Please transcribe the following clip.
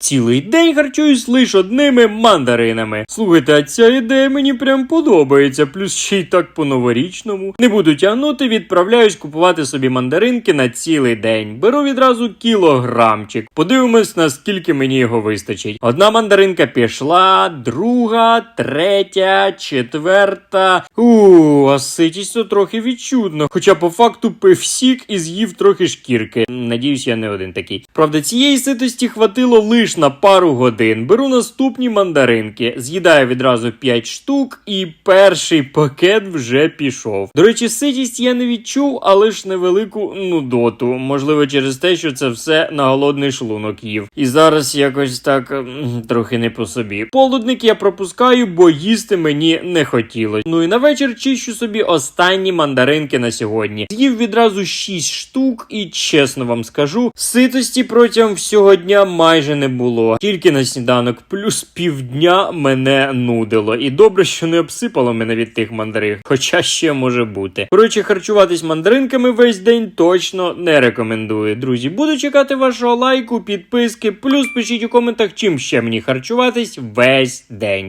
Цілий день харчуюсь лише одними мандаринами. Слухайте, а ця ідея мені прям подобається, плюс ще й так по-новорічному. Не буду тягнути, відправляюсь купувати собі мандаринки на цілий день. Беру відразу кілограмчик. Подивимось, наскільки мені його вистачить. Одна мандаринка пішла, друга, третя, четверта. У, а ситість трохи відчутно. Хоча по факту пив сік і з'їв трохи шкірки. Надіюсь, я не один такий. Правда, цієї ситості хватило лиш на пару годин. Беру наступні мандаринки, з'їдаю відразу 5 штук, і перший пакет вже пішов. До речі, ситість я не відчув, але ж невелику нудоту. Можливо, через те, що це все на голодний шлунок їв. І зараз якось так трохи не по собі. Полудник я пропускаю, бо їсти мені не хотілося. Ну і на вечір чищу собі останні мандаринки на сьогодні. З'їв відразу 6 штук, і чесно вам скажу, ситості протягом всього дня майже не було. Тільки на сніданок, плюс півдня мене нудило. І добре, що не обсипало мене від тих мандарин, хоча ще може бути. Коротше, харчуватись мандаринками весь день точно не рекомендую. Друзі, буду чекати вашого лайку, підписки, плюс пишіть у коментах, чим ще мені харчуватись весь день.